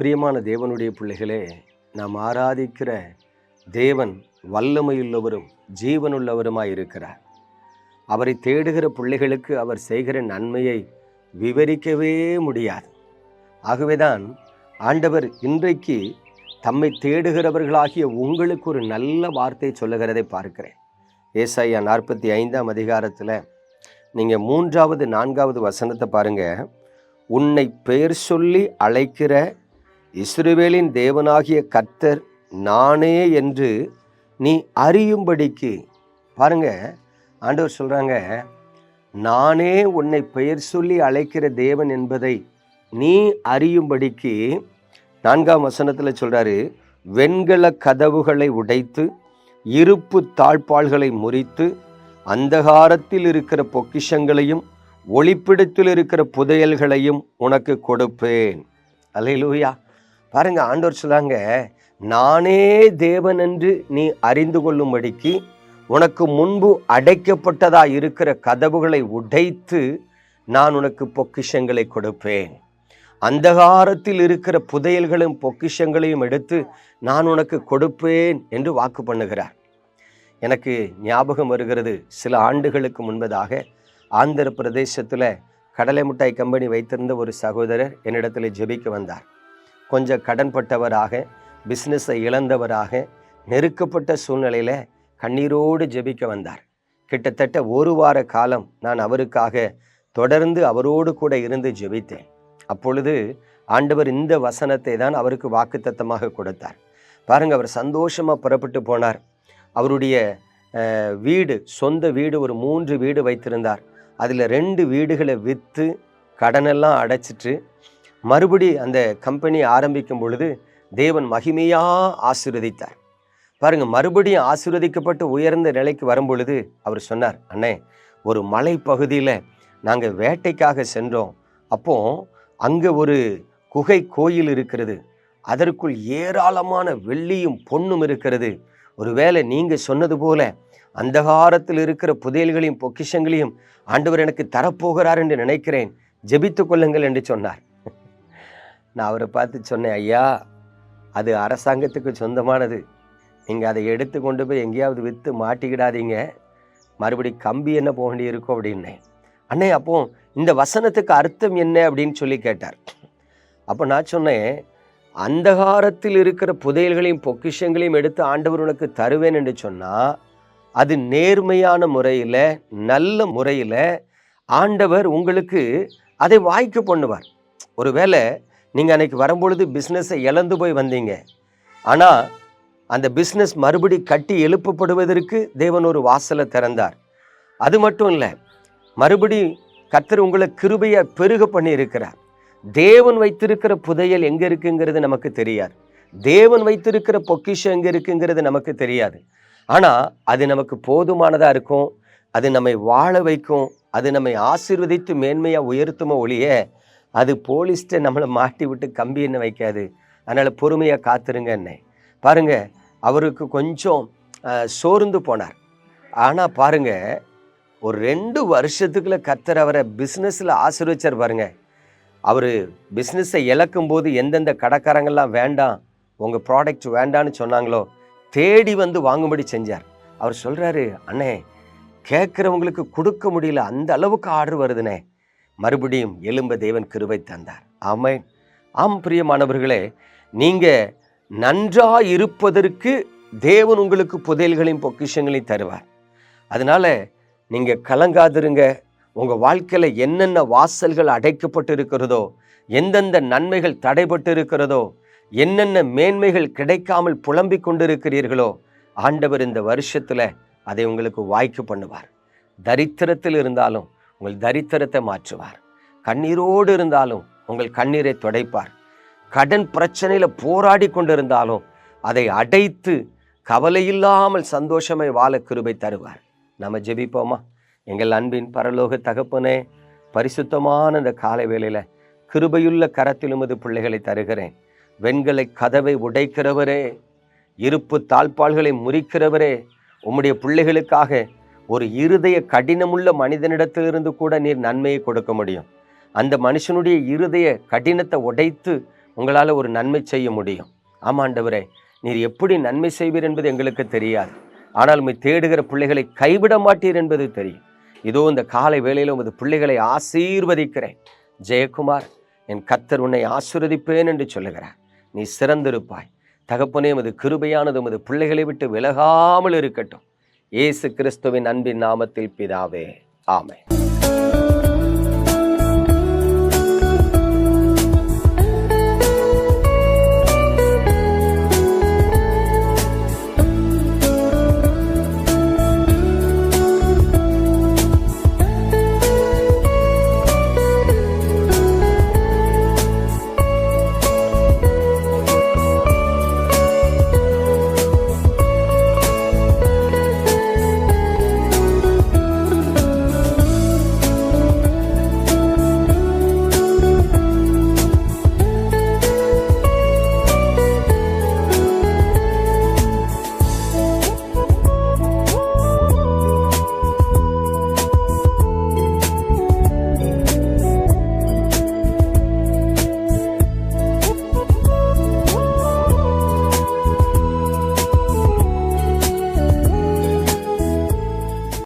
பிரியமான தேவனுடைய பிள்ளைகளே நாம் ஆராதிக்கிற தேவன் வல்லமையுள்ளவரும் ஜீவனுள்ளவருமாய் இருக்கிறார் அவரை தேடுகிற பிள்ளைகளுக்கு அவர் செய்கிற நன்மையை விவரிக்கவே முடியாது. ஆகவேதான் ஆண்டவர் இன்றைக்கு தம்மை தேடுகிறவர்களாகிய உங்களுக்கு ஒரு நல்ல வார்த்தை சொல்லுகிறதை பார்க்கிறேன். ஏசாயா நாற்பத்தி ஐந்தாம் அதிகாரத்தில் நீங்கள் மூன்றாவது நான்காவது வசனத்தை பாருங்கள் உன்னை பெயர் சொல்லி அழைக்கிற இஸ்ரவேலின் தேவனாகிய கர்த்தர் நானே என்று நீ அறியும்படிக்கு. பாருங்க ஆண்டவர் சொல்கிறாங்க நானே உன்னை பெயர் சொல்லி அழைக்கிற தேவன் என்பதை நீ அறியும்படிக்கு. நான்காம் வசனத்தில் சொல்கிறாரு வெண்கல கதவுகளை உடைத்து இருப்பு தாழ்பாள்களை முறித்து அந்தகாரத்தில் இருக்கிற பொக்கிஷங்களையும் ஒளிப்பிடத்தில் இருக்கிற புதையல்களையும் உனக்கு கொடுப்பேன். அலையிலூயா பாருங்க ஆண்டவர் சொல்லாங்க நானே தேவன் என்று நீ அறிந்து கொள்ளும்படிக்கு உனக்கு முன்பு அடைக்கப்பட்டதா இருக்கிற கதவுகளை உடைத்து நான் உனக்கு பொக்கிஷங்களை கொடுப்பேன். அந்தகாரத்தில் இருக்கிற புதையல்களும் பொக்கிஷங்களையும் எடுத்து நான் உனக்கு கொடுப்பேன் என்று வாக்கு பண்ணுகிறார். எனக்கு ஞாபகம் வருகிறது சில ஆண்டுகளுக்கு முன்பதாக ஆந்திர பிரதேசத்தில் கடலை மிட்டாய் கம்பெனி வைத்திருந்த ஒரு சகோதரர் என்னிடத்தில் ஜெபிக்க வந்தார். கொஞ்சம் கடன்பட்டவராக பிஸ்னஸை இழந்தவராக நெருக்கப்பட்ட சூழ்நிலையில் கண்ணீரோடு ஜெபிக்க வந்தார். கிட்டத்தட்ட ஒரு வார காலம் நான் அவருக்காக தொடர்ந்து அவரோடு கூட இருந்து ஜெபித்தேன். அப்பொழுது ஆண்டவர் இந்த வசனத்தை தான் அவருக்கு வாக்குத்தத்தமாக கொடுத்தார். பாருங்க அவர் சந்தோஷமாக புறப்பட்டு போனார். அவருடைய வீடு சொந்த வீடு ஒரு மூன்று வீடு வைத்திருந்தார். அதில் ரெண்டு வீடுகளை விற்று கடனெல்லாம் அடைச்சிட்டு மறுபடி அந்த கம்பெனி ஆரம்பிக்கும் பொழுது தேவன் மகிமையாக ஆசீர்வதித்தார். பாருங்க மறுபடியும் ஆசீர்வதிக்கப்பட்டு உயர்ந்த நிலைக்கு வரும் பொழுது அவர் சொன்னார் அண்ணே ஒரு மலை பகுதியில் நாங்கள் வேட்டைக்காக சென்றோம். அப்போ அங்கே ஒரு குகை கோயில் இருக்கிறது. அதற்குள் ஏராளமான வெள்ளியும் பொண்ணும் இருக்கிறது. ஒருவேளை நீங்கள் சொன்னது போல அந்தகாரத்தில் இருக்கிற புதையல்களையும் பொக்கிஷங்களையும் ஆண்டவர் எனக்கு தரப்போகிறார் என்று நினைக்கிறேன். ஜெபித்து கொள்ளுங்கள் என்று சொன்னார். நான் அவரை பார்த்து சொன்னேன் ஐயா அது அரசாங்கத்துக்கு சொந்தமானது. நீங்கள் அதை எடுத்து கொண்டு போய் எங்கேயாவது விற்று மாட்டிக்கிடாதீங்க. மறுபடி கம்பி என்ன போக வேண்டியிருக்கும்? அப்படின்னேன். அண்ணே அப்போ இந்த வசனத்துக்கு அர்த்தம் என்ன? அப்படின்னு சொல்லி கேட்டார். அப்போ நான் சொன்னேன் அந்தகாரத்தில் இருக்கிற புதையல்களையும் பொக்கிஷங்களையும் எடுத்து ஆண்டவர் உனக்கு தருவேன் என்று சொன்னால் அது நேர்மையான முறையில் நல்ல முறையில் ஆண்டவர் உங்களுக்கு அதை வாய்க்க பண்ணுவார். ஒருவேளை நீங்கள் அன்றைக்கி வரும்பொழுது பிஸ்னஸை இழந்து போய் வந்தீங்க. ஆனால் அந்த பிஸ்னஸ் மறுபடி கட்டி எழுப்பப்படுவதற்கு தேவன் ஒரு வாசலை திறந்தார். அது மட்டும் இல்லை மறுபடி கத்தர் உங்களை கிருபையை பெருக பண்ணி இருக்கிறார் தேவன் வைத்திருக்கிற புதையல் எங்கே இருக்குங்கிறது நமக்கு தெரியாது. தேவன் வைத்திருக்கிற பொக்கிஷம் எங்கே இருக்குங்கிறது நமக்கு தெரியாது. ஆனால் அது நமக்கு போதுமானதாக இருக்கும். அது நம்மை வாழ வைக்கும். அது நம்மை ஆசீர்வதித்து மேன்மையாக உயர்த்துமோ ஒழிய அது போலீஸ்ட்ட நம்மளை மாட்டி விட்டு கம்பி என்ன வைக்காது. அதனால் பொறுமையாக காத்துருங்க என்ன. பாருங்க அவருக்கு கொஞ்சம் சோர்ந்து போனார். ஆனால் பாருங்க ஒரு ரெண்டு வருஷத்துக்குள்ள கத்தர் அவரை பிஸ்னஸில் ஆசீர்வச்சார் பாருங்க. அவர் பிஸ்னஸை இழக்கும் போது எந்தெந்த கடைக்காரங்கள்லாம் வேண்டாம் உங்கள் ப்ராடக்ட் வேண்டான்னு சொன்னாங்களோ தேடி வந்து வாங்கும்படி செஞ்சார். அவர் சொல்கிறாரு அண்ணே கேட்குறவங்களுக்கு கொடுக்க முடியல அந்த அளவுக்கு ஆர்டர் வருதுண்ணே. மறுபடியும் எலும்ப தேவன் கிருவை தந்தார். ஆமை ஆம் பிரியமானவர்களே நீங்கள் நன்றாக இருப்பதற்கு தேவன் உங்களுக்கு புதையல்களையும் பொக்கிஷங்களையும் தருவார். அதனால் நீங்கள் கலங்காதிருங்க. உங்கள் வாழ்க்கையில் என்னென்ன வாசல்கள் அடைக்கப்பட்டு இருக்கிறதோ எந்தெந்த நன்மைகள் தடைபட்டு இருக்கிறதோ என்னென்ன மேன்மைகள் கிடைக்காமல் புலம்பிக் கொண்டிருக்கிறீர்களோ ஆண்டவர் இந்த வருஷத்தில் அதை உங்களுக்கு வாய்க்கு பண்ணுவார். தரித்திரத்தில் இருந்தாலும் உங்கள் தரித்திரத்தை மாற்றுவார். கண்ணீரோடு இருந்தாலும் உங்கள் கண்ணீரை துடைப்பார். கடன் பிரச்சனையில் போராடி கொண்டிருந்தாலும் அதை அடைத்து கவலையில்லாமல் சந்தோஷமாய் வாழ கிருபை தருவார். நம்ம ஜெபிப்போமா? எங்கள் அன்பின் பரலோக தகப்பனே பரிசுத்தமான இந்த காலை வேளையில் கிருபையுள்ள கரத்திலுமது பிள்ளைகளை தருகிறேன். வெண்கலை கதவை உடைக்கிறவரே இருப்பு தாழ்பாள்களை முறிக்கிறவரே உம்முடைய பிள்ளைகளுக்காக ஒரு இருதய கடினமுள்ள மனிதனிடத்திலிருந்து கூட நீர் நன்மையை கொடுக்க முடியும். அந்த மனுஷனுடைய இருதய கடினத்தை உடைத்து உங்களால் ஒரு நன்மை செய்ய முடியும். ஆமாண்டவரே நீர் எப்படி நன்மை செய்வீர் என்பது எங்களுக்கு தெரியாது. ஆனால் உண்மை தேடுகிற பிள்ளைகளை கைவிட மாட்டீர் என்பது தெரியும். இதோ இந்த காலை வேளையில் உமது பிள்ளைகளை ஆசீர்வதிக்கிறேன். ஜெயக்குமார் என் கத்தர் உன்னை ஆசீர்வதிப்பேன் என்று சொல்லுகிறார். நீ சிறந்திருப்பாய். தகப்பனே உமது கிருபையானது உமது பிள்ளைகளை விட்டு விலகாமல் இருக்கட்டும். இயேசு கிறிஸ்துவின் அன்பின் நாமத்தில் பிதாவே ஆமை